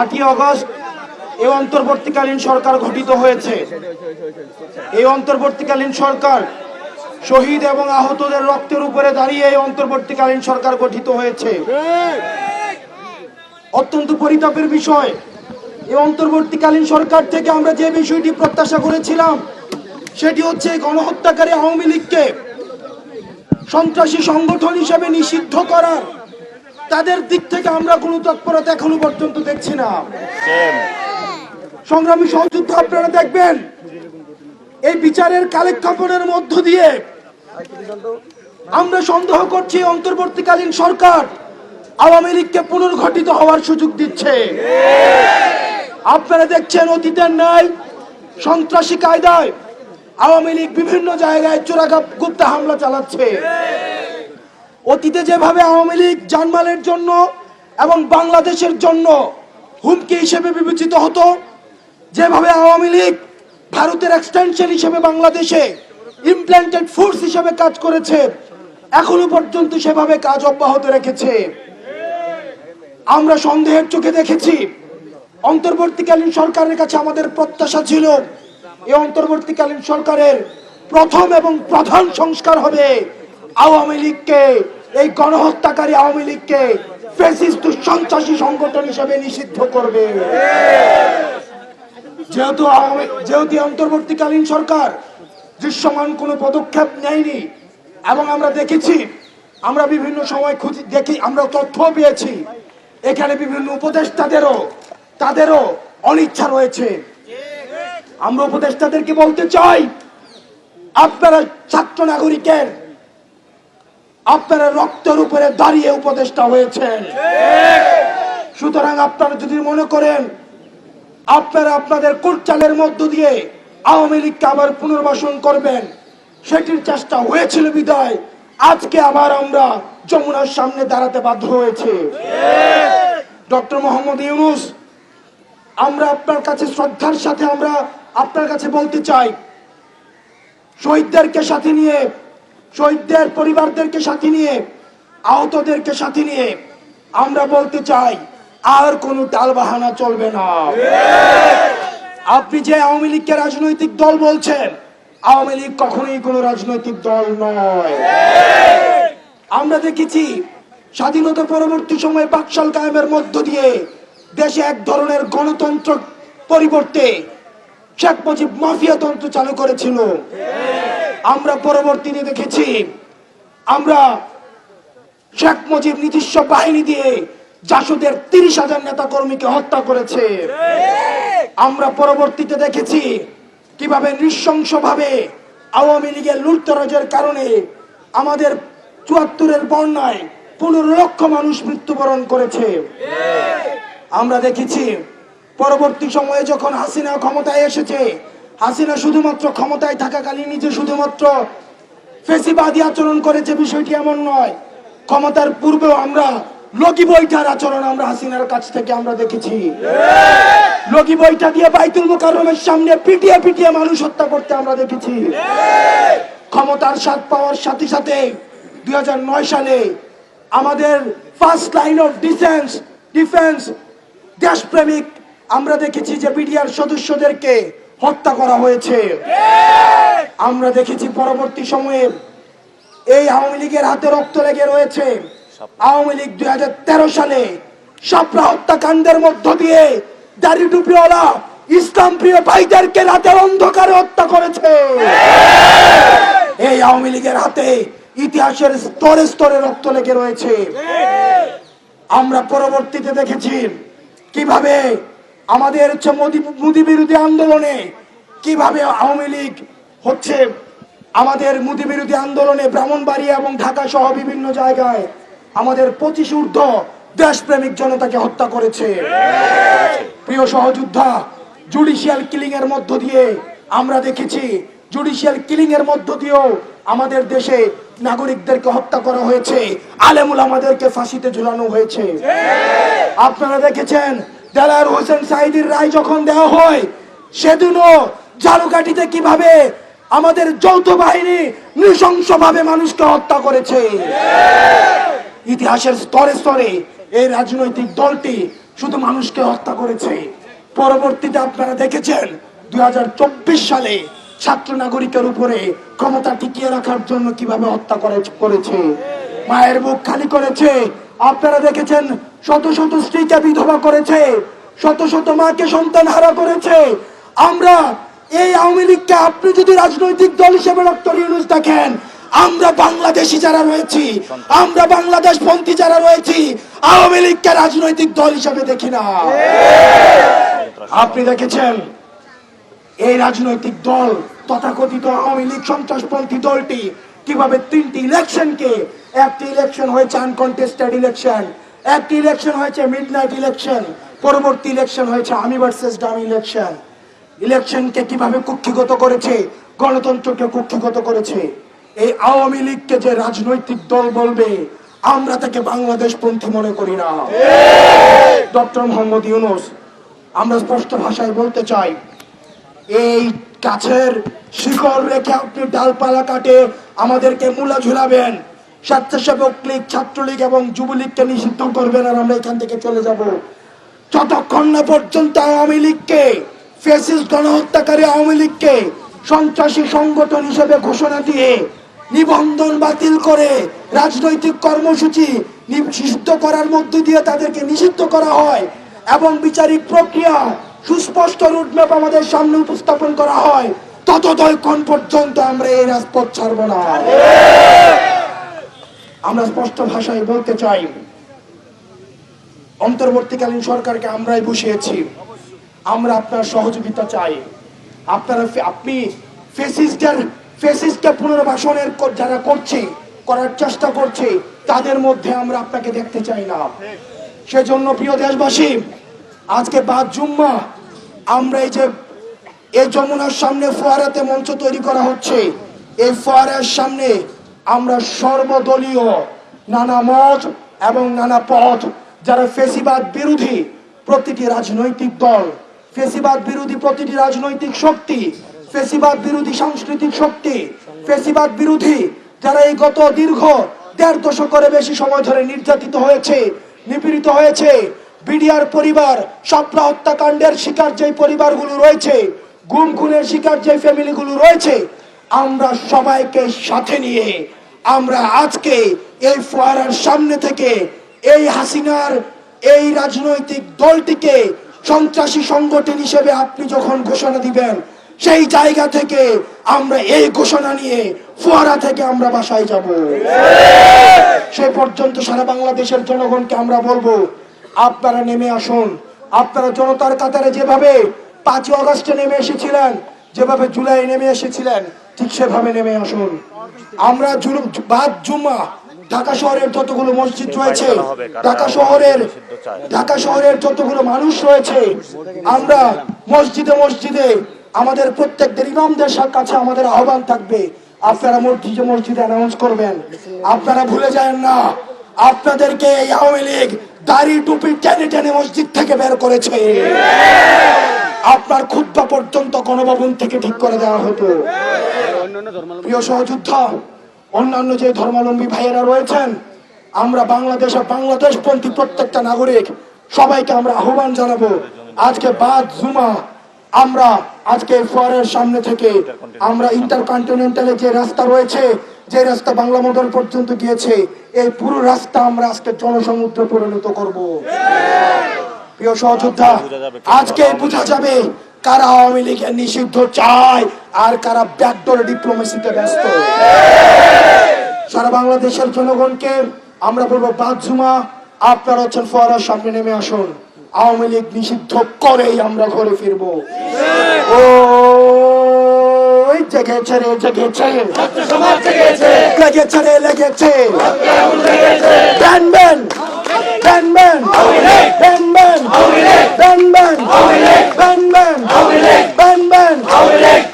আটই অগস্ট এই অন্তর্বর্তীকালীন সরকার গঠিত হয়েছে। এই অন্তর্বর্তীকালীন সরকার শহীদ এবং আহতদের রক্তের উপরে দাঁড়িয়ে এই অন্তর্বর্তীকালীন সরকার গঠিত হয়েছে। অত্যন্ত পরিতাপের বিষয় এই অন্তর্বর্তীকালীন সরকার থেকে আমরা যে বিষয়টি প্রত্যাশা করেছিলাম, সেটি হচ্ছে গণহত্যাকারী আওয়ামী লীগকে সন্ত্রাসী সংগঠন হিসেবে নিষিদ্ধ করার তাদের দিক থেকে আমরা কোনো তৎপরতা এখনও পর্যন্ত দেখছি না। সংগ্রামী সহযুদ্ধ আপনারা দেখবেন এই বিচারের কালেক্ষেপণের মধ্য দিয়ে আমরা সন্দেহ করছি অন্তর্বর্তীকালীন সরকার আওয়ামী লীগকে পুনর্গঠিত হওয়ার সুযোগ দিচ্ছে। আপনারা দেখছেন অতীতের ন্যায় সন্ত্রাসী কায়দায় আওয়ামী লীগ বিভিন্ন জায়গায় চোরাগাপ গুপ্তা হামলা চালাচ্ছে। অতীতে যেভাবে আওয়ামী লীগ জানমালের জন্য এবং বাংলাদেশের জন্য হুমকি হিসেবে বিবেচিত হতো, যেভাবে আওয়ামী লীগ ভারতের এক্সটেনশন হিসেবে বাংলাদেশে ইমপ্ল্যান্টেড ফোর্স হিসেবে কাজ করেছে, এখনও পর্যন্ত সেভাবে কাজ অব্যাহত রেখেছে। আমরা সন্দেহের চোখে দেখেছি, অন্তর্বর্তীকালীন সরকারের কাছে আমাদের প্রত্যাশা ছিল, এই অন্তর্বর্তীকালীন সরকারের প্রথম এবং প্রধান সংস্কার হবে আওয়ামী লীগকে এই গণহত্যাকারী আওয়ামী লীগকে ফেসিস্ট সন্ত্রাসী সংগঠন হিসেবে নিষিদ্ধ করবে। যেহেতু যেহেতু অন্তর্বর্তীকালীন সরকার দৃশ্যমান কোনো পদক্ষেপ নেয়নি, এবং আমরা দেখেছি, আমরা বিভিন্ন সময় খুঁজি দেখি, আমরা তথ্য পেয়েছি, এখানে বিভিন্ন উপদেষ্টাদেরও, তাদেরও অনিচ্ছা রয়েছে। আমরা উপদেষ্টাদেরকে বলতে চাই, আপনারা ছাত্র নাগরিকের আপনারা রক্তের উপরে দাঁড়িয়ে উপদেষ্টা হয়েছেন। সুতরাং আপনারা যদি মনে করেন, আপনারা আপনাদের কোটচালের মধ্য দিয়ে আওয়ামী লীগকে আবার পুনর্বাসন করবেন, সেটির চেষ্টা হয়েছিল বিদায়। আজকে আবার আমরা যমুনার সামনে দাঁড়াতে বাধ্য হয়েছে। ডক্টর মোহাম্মদ ইউনুস, আমরা আপনার কাছে শ্রদ্ধার সাথে আমরা আপনার কাছে বলতে চাই, শহীদদেরকে সাথে নিয়ে শহীদদের পরিবারদেরকে সাথে নিয়ে, আহতদেরকে সাথে নিয়ে আমরা বলতে চাই, আর কোনো টালবাহানা চলবে না। আপনি যে আওয়ামী লীগকে রাজনৈতিক দল বলছেন, আওয়ামী লীগ কখনোই কোনো রাজনৈতিক দল নয়। আমরা দেখেছি, স্বাধীনতা পরবর্তী সময়ে বাকশাল কায়েমের মধ্য দিয়ে দেশে এক ধরনের গণতন্ত্র পরিবর্তে শেখ মুজিব মাফিয়াতন্ত্র চালু করেছিল। আমরা পরবর্তীতে দেখেছি, আমরা শেখ মুজিব নিজস্ব বাহিনী দিয়ে জাসুদের তিরিশ হাজার নেতা কর্মীকে হত্যা করেছে। আমরা পরবর্তীতে দেখেছি কীভাবে নৃশংসভাবে আওয়ামী লীগের লুটতরাজের কারণে আমাদের চুয়াত্তরের বন্যায় পনেরো লক্ষ মানুষ মৃত্যুবরণ করেছে। আমরা দেখেছি, পরবর্তী সময়ে যখন হাসিনা ক্ষমতায় এসেছে হাসিনা শুধুমাত্র ক্ষমতায় থাকাকালীন নিজে শুধুমাত্র ফেসিবাদী আচরণ করেছে বিষয়টি এমন নয়, ক্ষমতার পূর্বেও আমরা লগি বৈঠার আচরণ আমরা হাসিনার কাছ থেকে আমরা দেখেছি। লগি বৈঠা দিয়ে বাইতুল মোকাররমের সামনে পিটিয়ে পিটিয়ে মানুষ হত্যা করতে আমরা দেখেছি। ক্ষমতার স্বাদ পাওয়ার সাথে সাথে দুই হাজার নয় সালে আমাদের first line of defence defence দেশপ্রেমিক আমরা দেখেছি যে বিডিআর সদস্যদেরকে হত্যা করা হয়েছে। আমরা দেখেছি পরবর্তী সময়ে এই আওয়ামী লীগের হাতে রক্ত লেগে রয়েছে। আওয়ামী লীগ দুই হাজার তেরো সালে সাপড়া হত্যাকাণ্ডের মধ্য দিয়ে দাড়ি টুপিওয়ালা ইসলাম প্রিয় ভাইদেরকে রাতের অন্ধকারে হত্যা করেছে। এই আওয়ামী লীগের হাতে ইতিহাসের স্তরে স্তরে রক্ত লেগে রয়েছে। আমরা পরবর্তীতে দেখেছি কীভাবে আমাদের হচ্ছে মোদি বিরোধী আন্দোলনে কীভাবে আওয়ামী লীগ হচ্ছে আমাদের মোদি বিরোধী আন্দোলনে ব্রাহ্মণবাড়িয়া এবং ঢাকা সহ বিভিন্ন জায়গায় আমাদের পঁচিশ ঊর্ধ্ব দেশপ্রেমিক জনতাকে হত্যা করেছে। প্রিয় সহযোদ্ধা জুডিশিয়াল কিলিং এর মধ্য দিয়ে আমরা দেখেছি জুডিশিয়াল কিলিং এর মধ্য দিয়েও আমাদের দেশে নাগরিকদেরকে হত্যা করা হয়েছে, আলেমুল আমাদেরকে ফাঁসিতে ঝুলানো হয়েছে। আপনারা দেখেছেন দেলার হোসেন সাইদির রায় যখন দেওয়া হয়, সেদিনও ঝাড়ুকাঠিতে কীভাবে আমাদের যৌথ বাহিনী নৃশংসভাবে মানুষকে হত্যা করেছে। ইতিহাসের স্তরে স্তরে এই রাজনৈতিক দলটি শুধু মানুষকে হত্যা করেছে। পরবর্তীতে আপনারা দেখেছেন, দুই হাজার চব্বিশ সালে ছাত্র নাগরিকের উপরে ক্ষমতা টিকিয়ে রাখার জন্য কীভাবে হত্যা করেছে। মায়ের বুক খালি করেছে। আপনারা দেখেছেন শত শত স্ত্রীকে বিধবা করেছে, শত শত মাকে সন্তান হারা করেছে। আমরা এই আওয়ামী লীগকে আপনি যদি রাজনৈতিক দল হিসেবে ডক্টর ইউনুস দেখেন, আমরা বাংলাদেশি যারা রয়েছি, আমরা বাংলাদেশ পন্থী যারা রয়েছি, আওয়ামী লীগকে রাজনৈতিক দল হিসেবে দেখি না। আপনি দেখেছেন, এই রাজনৈতিক দল তথাকথিত আওয়ামী লীগ সন্ত্রাসপন্থী দলটি কীভাবে তিনটি ইলেকশনকে, একটি ইলেকশন হয়েছে আনকন্টেস্টেড ইলেকশন একটি ইলেকশন হয়েছে মিডনাইট ইলেকশন পরবর্তী ইলেকশন হয়েছে আমি ভার্সেস ডাম ইলেকশন ইলেকশনকে কীভাবে কুক্ষিগত করেছে? গণতন্ত্রকে কুক্ষিগত করেছে। এই আওয়ামী লীগকে যে রাজনৈতিক দল বলবে, আমরা তাকে বাংলাদেশ পন্থী মনে করি না। ডক্টর মোহাম্মদ ইউনুস, আমরা স্পষ্ট ভাষায় বলতে চাই, এই গাছের শিকড় রেখে আপনি ডালপালা কাটে আমাদেরকে মূলা ঝুলাবেন। স্বেচ্ছাসেবক লীগ, ছাত্রলীগ এবং যুবলীগকে নিষিদ্ধ করবেন আর আমরা এখান থেকে চলে যাব। যতক্ষণ না পর্যন্ত আওয়ামী লীগকে ফেসিস্ট গণহত্যাকারী আওয়ামী লীগকে সন্ত্রাসী সংগঠন হিসেবে ঘোষণা দিয়ে নিবন্ধন বাতিল করে রাজনৈতিক কর্মসূচি নিষিদ্ধ করার মধ্য দিয়ে তাদেরকে নিষিদ্ধ করা হয় এবং বিচারিক প্রক্রিয়া, সুস্পষ্ট রুটম্যাপ আমাদের সামনে উপস্থাপন করা হয় ততক্ষণ পর্যন্ত আমরা এই রাজপথ ছাড়ব না। আমরা স্পষ্ট ভাষায় বলতে চাই, অন্তর্বর্তীকালীন সরকারকে আমরাই বসিয়েছি। আমরা আপনার সহযোগিতা চাই। আপনারা আপনি ফেসিস্টের ফেসিস্টকে পুনর্বাসনের যারা করছে, করার চেষ্টা করছে, তাদের মধ্যে আমরা আপনাকে দেখতে চাই না। সেজন্য প্রিয় দেশবাসী, আজকে বাদ জুম্মা, আমরা এই যে, এই যমুনার সামনে ফোয়ারাতে মঞ্চ তৈরি করা হচ্ছে, এই ফোয়ারার সামনে আমরা সর্বদলীয় নানা মত এবং নানা পথ যারা ফেসিবাদ বিরোধী প্রতিটি রাজনৈতিক দল, ফেসিবাদ বিরোধী প্রতিটি রাজনৈতিক শক্তি, ফেসিবাদ বিরোধী সাংস্কৃতিক শক্তি, ফেসিবাদ বিরোধী যারা এই গত দীর্ঘ দেড় দশকের বেশি সময় ধরে নির্যাতিত হয়েছে, নিপীড়িত হয়েছে, বিডিআর পরিবার সাপলা হত্যাকাণ্ডের শিকার যে পরিবারগুলো রয়েছে, গুম, খুনের শিকার যে ফ্যামিলিগুলো রয়েছে আমরা সবাইকে সাথে নিয়ে আমরা আজকে এই ফোয়ারার সামনে থেকে এই হাসিনার এই রাজনৈতিক দলটিকে সন্ত্রাসী সংগঠন হিসেবে আপনি যখন ঘোষণা দিবেন, সেই জায়গা থেকে আমরা এই ঘোষণা নিয়ে ফোয়ারা থেকে আমরা বাসায় যাব। সে পর্যন্ত সারা বাংলাদেশের জনগণকে আমরা বলব, আপনারা নেমে আসুন। আপনারা জনতার কাতারে যেভাবে পাঁচই অগস্টে নেমে এসেছিলেন, যেভাবে জুলাই নেমে এসেছিলেন ঠিক সেভাবে নেমে আসুন। আমরা বাদ জুম্মা ঢাকা শহরের যতগুলো মসজিদ রয়েছে ঢাকা শহরের ঢাকা শহরের যতগুলো মানুষ রয়েছে আমরা মসজিদে মসজিদে আমাদের প্রত্যেকদের ইমামদের কাছে আমাদের আহ্বান থাকবে। আপনারা মসজিদে মসজিদে অ্যানাউন্স করবেন। আপনারা ভুলে যান না আপনাদেরকে এই আওয়ামী লীগ দাড়ি টুপি টেনে টেনে মসজিদ থেকে বের করেছে। আপনার ক্ষুদ্র পর্যন্ত গণভবন থেকে ঠিক করে দেওয়া হতো। প্রিয় সহযোদ্ধা অন্যান্য যে ধর্মাবলম্বী ভাইয়েরা রয়েছেন আমরা বাংলাদেশ আর বাংলাদেশ পন্থী প্রত্যেকটা নাগরিক সবাইকে আমরা আহ্বান জানাব আজকে বাদ জুমা আমরা আজকে ফোয়ারের সামনে থেকে আমরা ইন্টারকন্টিনেন্টালে যে রাস্তা রয়েছে যে রাস্তা বাংলা মোটর পর্যন্ত গিয়েছে এই পুরো রাস্তা আমরা আজকে জনসমুদ্রে পরিণত করব। প্রিয় সহযোদ্ধা আজকে বোঝা যাবে কারা আওয়ামী লীগের নিষিদ্ধ চায় আর কারা ব্যাকডোর ডিপ্লোমেসিতে ব্যস্ত? সারা বাংলাদেশের জনগণকে আমরা বলব বাদজুমা আপনারা হচ্ছেন ফোয়ারার সামনে নেমে আসুন। আওয়ামী লীগ নিষিদ্ধ করেই আমরা ঘরে ফিরবো। ও জেগেছে রে জেগেছে। লেগেছে লেগেছে। Batman, Batman, Batman, Batman, Batman, Batman,